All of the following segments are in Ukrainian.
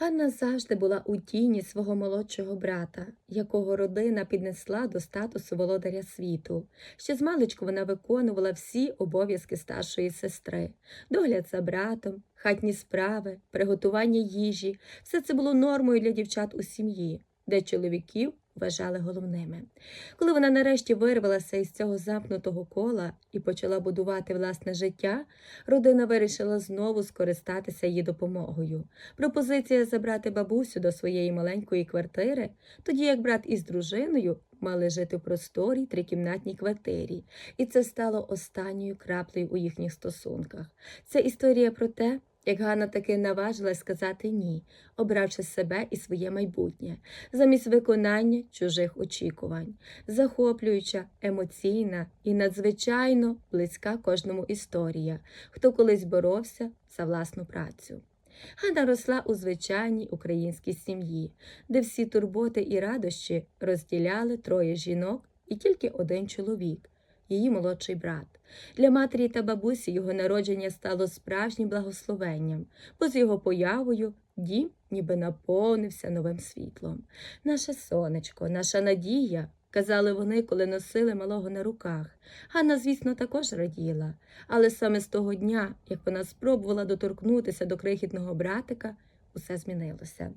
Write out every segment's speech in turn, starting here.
Ганна завжди була у тіні свого молодшого брата, якого родина піднесла до статусу володаря світу. Ще з маличку вона виконувала всі обов'язки старшої сестри, догляд за братом, хатні справи, приготування їжі. Все це було нормою для дівчат у сім'ї, де чоловіків вважали головними. Коли вона нарешті вирвалася із цього замкнутого кола і почала будувати власне життя, родина вирішила знову скористатися її допомогою. Пропозиція забрати бабусю до своєї маленької квартири, тоді як брат із дружиною мали жити в просторій трикімнатній квартирі, і це стало останньою краплею у їхніх стосунках. Це історія про те, як Ганна таки наважилась сказати ні, обравши себе і своє майбутнє, замість виконання чужих очікувань, захоплююча, емоційна і надзвичайно близька кожному історія, хто колись боровся за власну працю. Ганна росла у звичайній українській сім'ї, де всі турботи і радощі розділяли троє жінок і тільки один чоловік, її молодший брат. Для матері та бабусі його народження стало справжнім благословенням, бо з його появою дім ніби наповнився новим світлом. Наше сонечко, наша надія. Казали вони, коли носили малого на руках. Ганна, звісно, також раділа, але саме з того дня, як вона спробувала доторкнутися до крихітного братика, усе змінилося.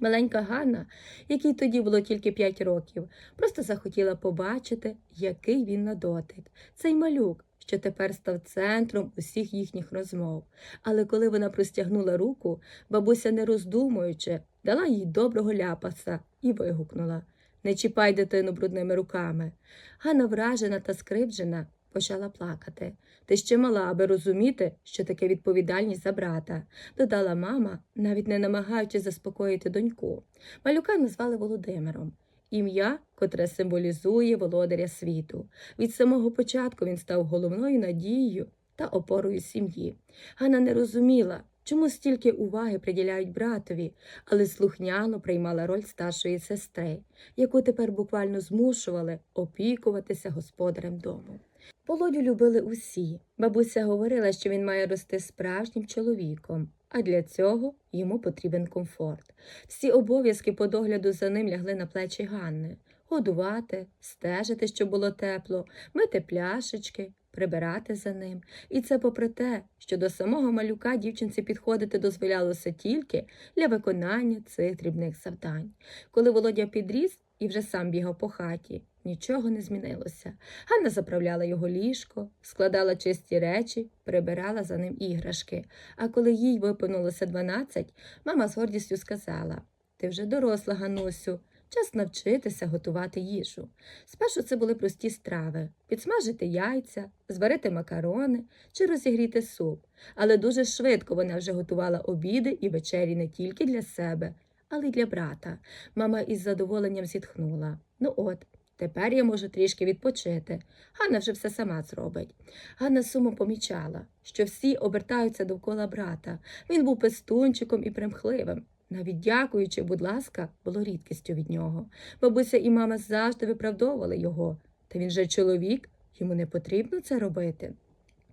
Маленька Ганна, якій тоді було тільки п'ять років, просто захотіла побачити, який він на дотик. Цей малюк, що тепер став центром усіх їхніх розмов. Але коли вона простягнула руку, бабуся, не роздумуючи, дала їй доброго ляпаса і вигукнула Не чіпай дитину брудними руками. Ганна, вражена та скривджена, почала плакати. Ти ще мала, аби розуміти, що таке відповідальність за брата, додала мама, навіть не намагаючись заспокоїти доньку. Малюка назвали Володимиром. Ім'я, котре символізує володаря світу. Від самого початку він став головною надією та опорою сім'ї. Ганна не розуміла, чому стільки уваги приділяють братові, але слухняно приймала роль старшої сестри, яку тепер буквально змушували опікуватися господарем дому. Володю любили усі. Бабуся говорила, що він має рости справжнім чоловіком, а для цього йому потрібен комфорт. Всі обов'язки по догляду за ним лягли на плечі Ганни годувати, стежити, щоб було тепло, мити пляшечки, прибирати за ним. І це попри те, що до самого малюка дівчинці підходити дозволялося тільки для виконання цих дрібних завдань. Коли Володя підріс і вже сам бігав по хаті, нічого не змінилося. Ганна заправляла його ліжко, складала чисті речі, прибирала за ним іграшки. А коли їй виповнилося 12, мама з гордістю сказала Ти вже доросла, Ганусю. Час навчитися готувати їжу. Спершу це були прості страви підсмажити яйця, зварити макарони чи розігріти суп. Але дуже швидко вона вже готувала обіди і вечері не тільки для себе, але й для брата. Мама із задоволенням зітхнула. Ну от, тепер я можу трішки відпочити. Ганна вже все сама зробить. Ганна сумом помічала, що всі обертаються довкола брата. Він був пестунчиком і примхливим. Навіть дякуючи, будь ласка, було рідкістю від нього. Бабуся і мама завжди виправдовували його. Та він же чоловік, йому не потрібно це робити.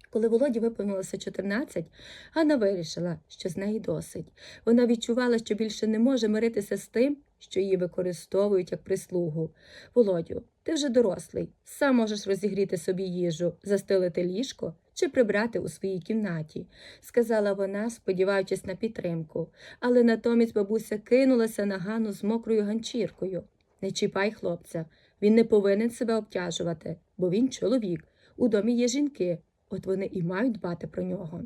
Коли Володі виповнилося 14, Ганна вирішила, що з неї досить. Вона відчувала, що більше не може миритися з тим, що її використовують як прислугу. Володю, ти вже дорослий, сам можеш розігріти собі їжу, застелити ліжко чи прибрати у своїй кімнаті, сказала вона, сподіваючись на підтримку. Але натомість бабуся кинулася на Ганну з мокрою ганчіркою. Не чіпай хлопця, він не повинен себе обтяжувати, бо він чоловік. У домі є жінки, от вони і мають дбати про нього.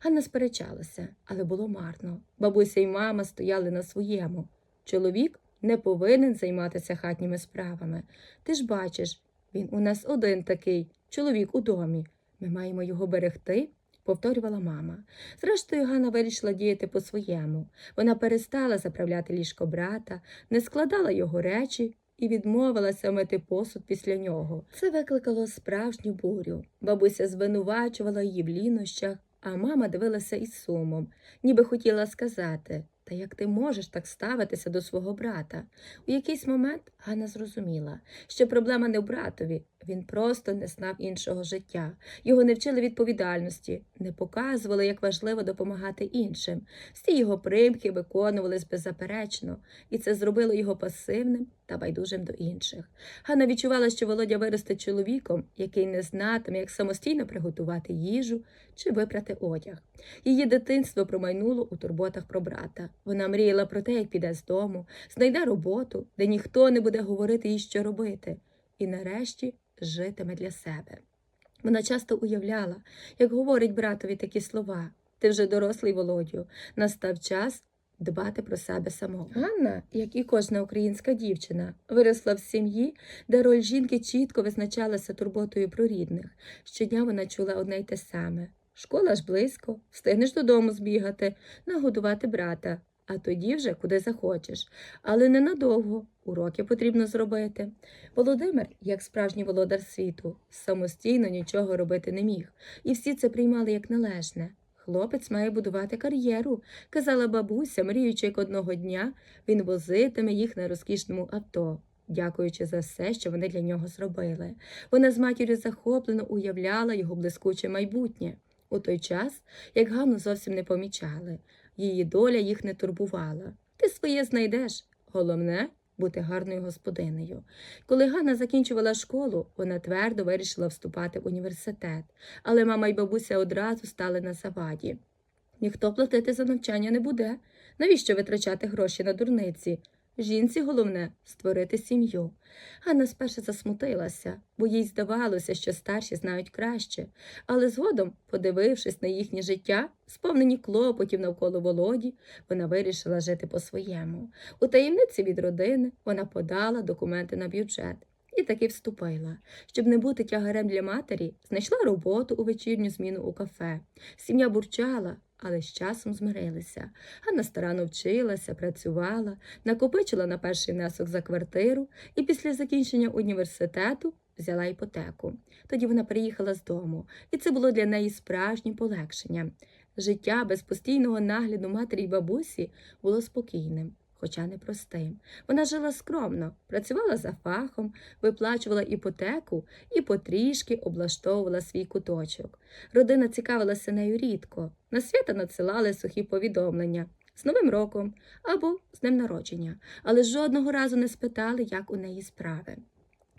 Ганна сперечалася, але було марно. Бабуся і мама стояли на своєму. Чоловік не повинен займатися хатніми справами. Ти ж бачиш, він у нас один такий, чоловік у домі. Ми маємо його берегти, повторювала мама. Зрештою, Ганна вирішила діяти по-своєму. Вона перестала заправляти ліжко брата, не складала його речі і відмовилася мити посуд після нього. Це викликало справжню бурю. Бабуся звинувачувала її в лінощах, а мама дивилася із сумом, ніби хотіла сказати Та як ти можеш так ставитися до свого брата? У якийсь момент Ганна зрозуміла, що проблема не в братові, він просто не знав іншого життя. Його не вчили відповідальності, не показували, як важливо допомагати іншим. Всі його примхи виконувались беззаперечно, і це зробило його пасивним та байдужим до інших. Ганна відчувала, що Володя виросте чоловіком, який не знатиме, як самостійно приготувати їжу чи випрати одяг. Її дитинство промайнуло у турботах про брата. Вона мріяла про те, як піде з дому, знайде роботу, де ніхто не буде говорити їй, що робити, і нарешті житиме для себе. Вона часто уявляла, як говорить братові такі слова Ти вже дорослий Володю, настав час дбати про себе самого. Ганна, як і кожна українська дівчина, виросла в сім'ї, де роль жінки чітко визначалася турботою про рідних. Щодня вона чула одне й те саме. Школа ж близько, встигнеш додому збігати, нагодувати брата, а тоді вже куди захочеш. Але ненадовго уроки потрібно зробити. Володимир, як справжній володар світу, самостійно нічого робити не міг, і всі це приймали як належне. Хлопець має будувати кар'єру, казала бабуся, мріючи, як одного дня він возитиме їх на розкішному авто, дякуючи за все, що вони для нього зробили. Вона з матір'ю захоплено уявляла його блискуче майбутнє у той час, як Ганну зовсім не помічали. Її доля їх не турбувала. Ти своє знайдеш. Головне бути гарною господинею. Коли Ганна закінчувала школу, вона твердо вирішила вступати в університет, але мама й бабуся одразу стали на заваді. Ніхто платити за навчання не буде. Навіщо витрачати гроші на дурниці? Жінці головне створити сім'ю. Ганна спершу засмутилася, бо їй здавалося, що старші знають краще, але згодом, подивившись на їхнє життя, сповнені клопотів навколо Володі, вона вирішила жити по-своєму. У таємниці від родини вона подала документи на бюджет. І таки вступила. Щоб не бути тягарем для матері, знайшла роботу у вечірню зміну у кафе. Сім'я бурчала, але з часом змирилися. Ганна старанно вчилася, працювала, накопичила на перший внесок за квартиру і після закінчення університету взяла іпотеку. Тоді вона приїхала з дому, і це було для неї справжнім полегшенням. Життя без постійного нагляду матері й бабусі було спокійним. Хоча непростим. Вона жила скромно, працювала за фахом, виплачувала іпотеку і потрішки облаштовувала свій куточок. Родина цікавилася нею рідко. На свята надсилали сухі повідомлення з Новим роком або з днем народження, але жодного разу не спитали, як у неї справи.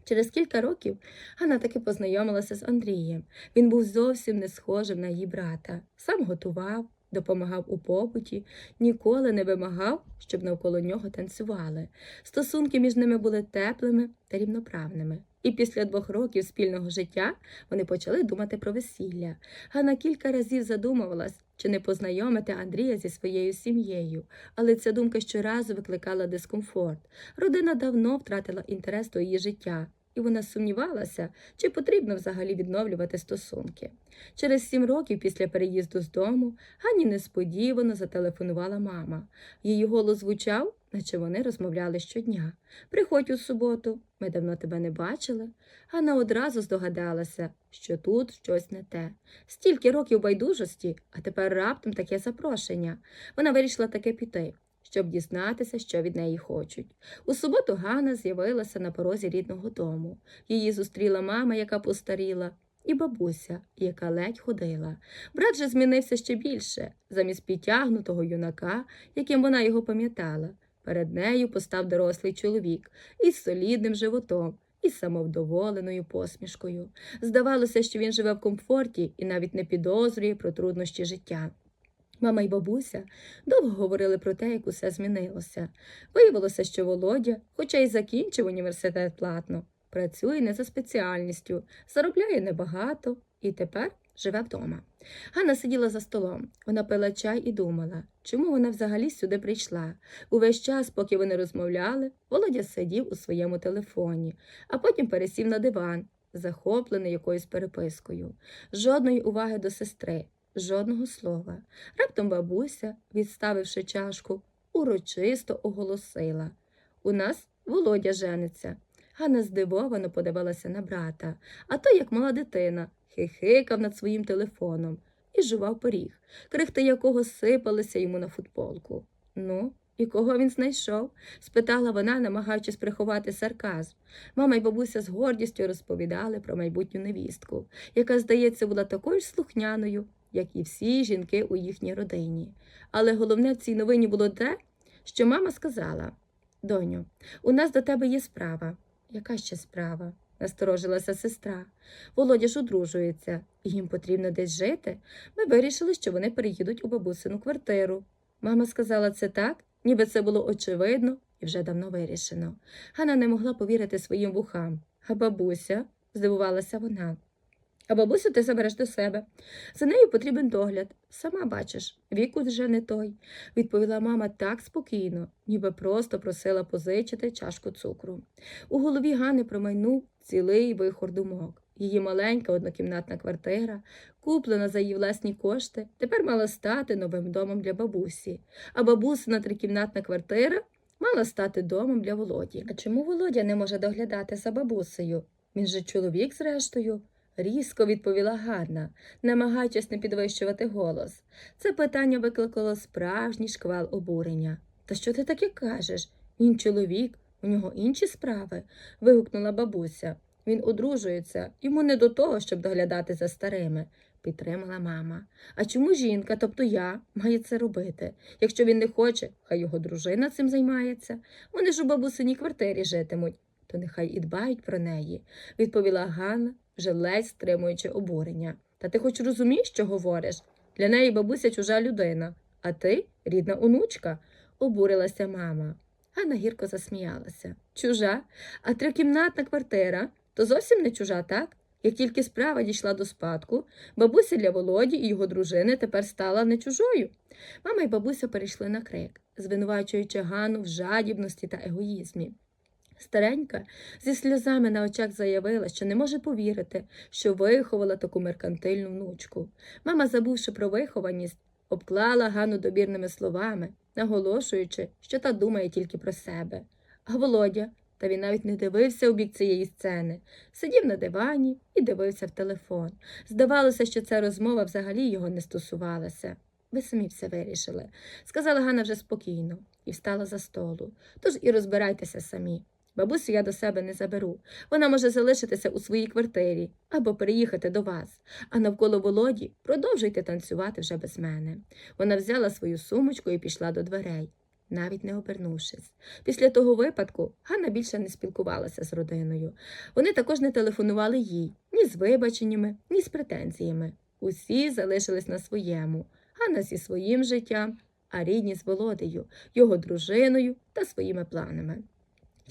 Через кілька років Ганна таки познайомилася з Андрієм. Він був зовсім не схожим на її брата. Сам готував, допомагав у побуті, ніколи не вимагав, щоб навколо нього танцювали. Стосунки між ними були теплими та рівноправними. І після двох років спільного життя вони почали думати про весілля. Ганна кілька разів задумувалась, чи не познайомити Андрія зі своєю сім'єю, але ця думка щоразу викликала дискомфорт. Родина давно втратила інтерес до її життя, і вона сумнівалася, чи потрібно взагалі відновлювати стосунки. Через сім років після переїзду з дому Ганні несподівано зателефонувала мама. Її голос звучав, наче вони розмовляли щодня. Приходь у суботу, ми давно тебе не бачили. Ганна одразу здогадалася, що тут щось не те. Стільки років байдужості, а тепер раптом таке запрошення. Вона вирішила таке піти. Щоб дізнатися, що від неї хочуть. У суботу Ганна з'явилася на порозі рідного дому. Її зустріла мама, яка постаріла, і бабуся, яка ледь ходила. Брат же змінився ще більше, замість підтягнутого юнака, яким вона його пам'ятала. Перед нею постав дорослий чоловік із солідним животом і самовдоволеною посмішкою. Здавалося, що він живе в комфорті і навіть не підозрює про труднощі життя. Мама й бабуся довго говорили про те, як усе змінилося. Виявилося, що Володя, хоча й закінчив університет платно, працює не за спеціальністю, заробляє небагато і тепер живе вдома. Ганна сиділа за столом. Вона пила чай і думала, чому вона взагалі сюди прийшла. Увесь час, поки вони розмовляли, Володя сидів у своєму телефоні, а потім пересів на диван, захоплений якоюсь перепискою. Жодної уваги до сестри. Жодного слова. Раптом бабуся, відставивши чашку, урочисто оголосила У нас Володя жениться. Ганна здивовано подивилася на брата, а той, як мала дитина, хихикав над своїм телефоном і жував поріг, крихти якого сипалися йому на футболку. Ну, і кого він знайшов? спитала вона, намагаючись приховати сарказм. Мама й бабуся з гордістю розповідали про майбутню невістку, яка, здається, була такою ж слухняною, як і всі жінки у їхній родині. Але головне в цій новині було те, що мама сказала Доню, у нас до тебе є справа. Яка ще справа? насторожилася сестра. Володя ж одружується, і їм потрібно десь жити. Ми вирішили, що вони переїдуть у бабусину квартиру. Мама сказала це так, ніби це було очевидно і вже давно вирішено. Ганна не могла повірити своїм вухам. А бабуся? здивувалася вона. А бабусю ти забереш до себе. За нею потрібен догляд. Сама бачиш, вік вже не той, відповіла мама так спокійно, ніби просто просила позичити чашку цукру. У голові Гани промайнув цілий вихор думок. Її маленька однокімнатна квартира, куплена за її власні кошти, тепер мала стати новим домом для бабусі, а бабусина трикімнатна квартира мала стати домом для Володі. А чому Володя не може доглядати за бабусею? Він же чоловік, зрештою. Різко відповіла Ганна, намагаючись не підвищувати голос. Це питання викликало справжній шквал обурення. Та що ти таке кажеш? Він чоловік, у нього інші справи. вигукнула бабуся. Він одружується, йому не до того, щоб доглядати за старими, підтримала мама. А чому жінка, тобто я, має це робити? Якщо він не хоче, хай його дружина цим займається. Вони ж у бабусиній квартирі житимуть, то нехай і дбають про неї, відповіла Ганна, вже ледь стримуючи обурення. Та ти хоч розумієш, що говориш? Для неї бабуся чужа людина, а ти рідна онучка, обурилася мама. Ганна гірко засміялася. Чужа, а трикімнатна квартира то зовсім не чужа, так? Як тільки справа дійшла до спадку, бабуся для Володі і його дружини тепер стала не чужою. Мама і бабуся перейшли на крик, звинувачуючи Ганну в жадібності та егоїзмі. Старенька зі сльозами на очах заявила, що не може повірити, що виховала таку меркантильну внучку. Мама, забувши про вихованість, обклала Ганну добірними словами, наголошуючи, що та думає тільки про себе. А Володя, та він навіть не дивився у бік цієї сцени, сидів на дивані і дивився в телефон. Здавалося, що ця розмова взагалі його не стосувалася. Ви самі все вирішили, сказала Ганна вже спокійно і встала за столу. Тож і розбирайтеся самі. Бабусю я до себе не заберу. Вона може залишитися у своїй квартирі або переїхати до вас, а навколо Володі продовжуйте танцювати вже без мене. Вона взяла свою сумочку і пішла до дверей, навіть не обернувшись. Після того випадку Ганна більше не спілкувалася з родиною. Вони також не телефонували їй ні з вибаченнями, ні з претензіями. Усі залишились на своєму. Ганна зі своїм життям, а рідні з Володею, його дружиною та своїми планами.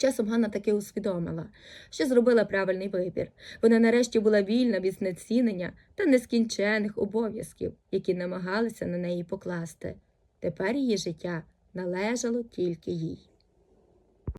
Часом Ганна таки усвідомила, що зробила правильний вибір. Вона нарешті була вільна від знецінення та нескінчених обов'язків, які намагалися на неї покласти. Тепер її життя належало тільки їй.